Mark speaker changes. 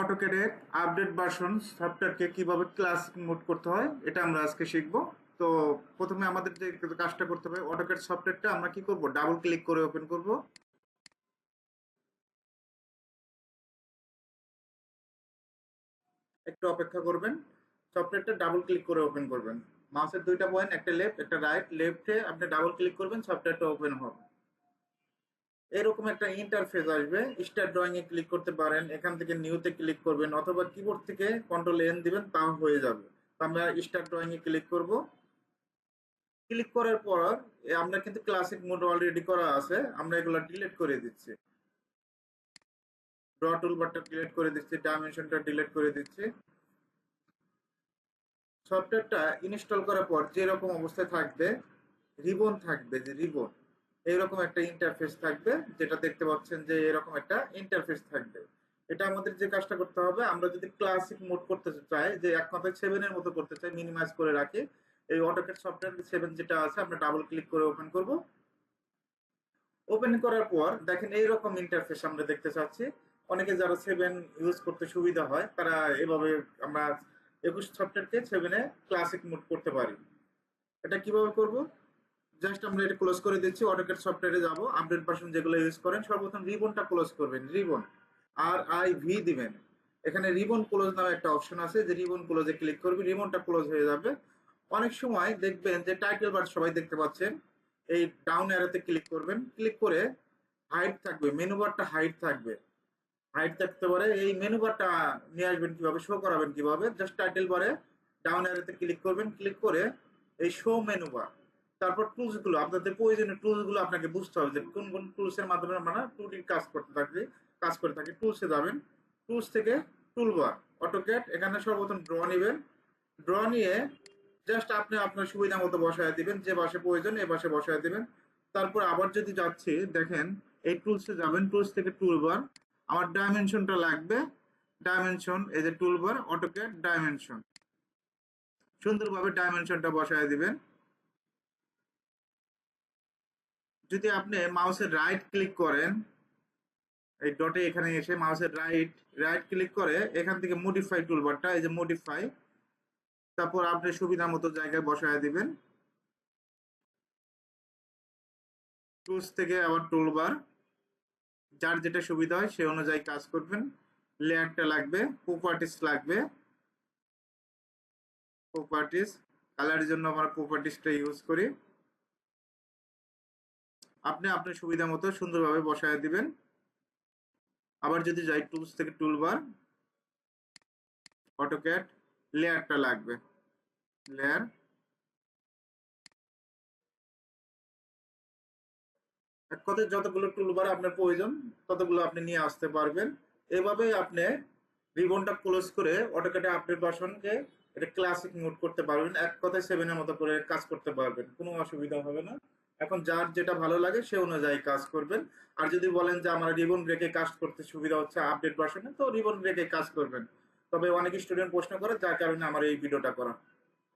Speaker 1: অটোক্যাডের update version সফটওয়্যারকে কীভাবে class mode করতে হয়, এটা আমরা আজকে শিখব। তো প্রথমে আমাদের যে কাজটা করতে হবে অটোক্যাড সফটওয়্যারটা আমরা কি করব? ডাবল ক্লিক করে ওপেন করব। একটু অপেক্ষা করবেন। সফটওয়্যারটা ডাবল ক্লিক করে ওপেন করবেন। মাউসের দুইটা পয়েন্ট একটা লেফট একটা রাইট লেফটে আপনি ডাবল ক্লিক করবেন সফটওয়্যারটা ওপেন হবে। এরকম একটা ইন্টারফেস আসবে। স্টার ড্রয়িং এ ক্লিক করতে পারেন, এখান থেকে নিউতে ক্লিক করবেন, অথবা কিবোর্ড থেকে কন্ট্রোল এন দিবেন, তাও হয়ে যাবে। আমরা স্টার ড্রয়িং এ ক্লিক করব। ক্লিক করার পর আমরা কিন্তু ক্লাসিক মোড অলরেডি করা আছে, আমরা এগুলো ডিলিট করে দিচ্ছি। ড্র টুলবারটা ডিলিট করে দিচ্ছি ডাইমেনশনটা ডিলিট করে দিচ্ছি। সফটওয়্যারটা ইনস্টল করার পর যে রকম অবস্থায় থাকবে রিবন থাকবে, যে রিবন এইরকম একটা ইন্টারফেস থাকবে, যেটা দেখতে পাচ্ছেন যে এরকম একটা ইন্টারফেস থাকবে। এটা আমাদের যে কাজটা করতে হবে, আমরা যদি ক্লাসিক মোড করতে চাই, যে এক কথায় সেভেন এর মতো করতে চাই মিনিমাইজ করে রাখি, এই অটোকেট সফটওয়্যার সেভেন যেটা আছে, আমরা ডাবল ক্লিক করে ওপেন করব। ওপেন করার পর, দেখেন এইরকম ইন্টারফেস আমরা দেখতে চাচ্ছি। অনেকে যারা সেভেন ইউজ করতে সুবিধা হয়, তারা এভাবে আমরা একুশ সফটওয়্যারকে সেভেনে ক্লাসিক মোড করতে পারি। এটা কীভাবে করব? জাস্ট আমরা এটা ক্লোজ করে দিচ্ছি অটোকেট সফটওয়্যারে যাব। আপডেট ভার্সন যেগুলো ইউজ করেন, সর্বপ্রথম রিবনটা ক্লোজ করবেন রিবন আর আই ভি দিবেন। এখানে রিবন ক্লোজ নামে একটা অপশন আছে, যে রিবন ক্লোজে ক্লিক করবে রিবনটা ক্লোজ হয়ে যাবে। অনেক সময় দেখবেন যে টাইটেল বার সবাই দেখতে পাচ্ছেন, এই ডাউন অ্যারোতে ক্লিক করবেন। ক্লিক করে হাইট থাকবে মেনু বারটা হাইট থাকবে। হাইট থাকতে পারে, এই মেনু বারটা নিয়ে আসবেন কীভাবে শো করাবেন কীভাবে জাস্ট টাইটেল বারে ডাউন অ্যারোতে ক্লিক করবেন। ক্লিক করে এই শো মেনু বার তারপর টুলসগুলো, আপনাদের প্রয়োজনীয় টুলসগুলো আপনাকে বুঝতে হবে যে কোন কোন টুলস এর মাধ্যমে আমরা টুটির কাজ করতে থাকবে, কাজ করে থাকি। টুলসে যাবেন টুলস থেকে টুল টুলবার অটোক্যাট এখানে সর্বপ্রথম ড্র নেবেন। ড্র নিয়ে জাস্ট আপনি আপনার সুবিধা মতো বসায় দিবেন, যে বাসে প্রয়োজন এ বাসে বসায় দিবেন। তারপর আবার যদি যাচ্ছি, দেখেন এই টুলসে যাবেন টুলস থেকে টুলবার আমার ডাইমেনশনটা লাগবে ডাইমেনশন এই যে টুল টুলবার অটোক্যাট ডাইমেনশন সুন্দরভাবে ডাইমেনশনটা বসায় দিবেন। যদি আপনি মাউসের রাইট ক্লিক করেন, এই ডটে এখানে এসে মাউসের রাইট রাইট ক্লিক করে, এখান থেকে মডিফাই টুলবারটা এই যে মডিফাই তারপর আপনি সুবিধা মতো জায়গায় বসায় দিবেন। টুলস থেকে আবার টুলবার যার যেটা সুবিধা হয় সে অনুযায়ী কাজ করবেন। লেয়ারটা লাগবে প্রপার্টিস লাগবে। প্রপার্টিস কালারের জন্য আমরা প্রপার্টিসটা ইউজ করি। আপনি আপনার সুবিধা মতো সুন্দরভাবে বসায় দিবেন। আবার যদি যাই টুলস থেকে টুলবার অটোক্যাট লেয়ারটা লাগবে। লেয়ার। এক কথায় যতগুলো টুলবার আপনার প্রয়োজন, ততগুলো আপনি নিয়ে আসতে পারবেন। এভাবে আপনি রিবনটা ক্লোজ করে অটোক্যাটে আপডেট ভার্সনকে এটা ক্লাসিক মোড করতে পারবেন। এক কথায় সেভেনের মতো করে কাজ করতে পারবেন। কোনো অসুবিধা হবে না। এখন যার যেটা ভালো লাগে সে অনুযায়ী কাজ করবেন। আর যদি বলেন যে আমার রিবন ব্রেকে কাজ করতে সুবিধা হচ্ছে আপডেট ভার্সনে তো রিবন ব্রেকে কাজ করবেন। তবে অনেক স্টুডেন্ট প্রশ্ন করে, যার কারণে আমার এই ভিডিওটা করা।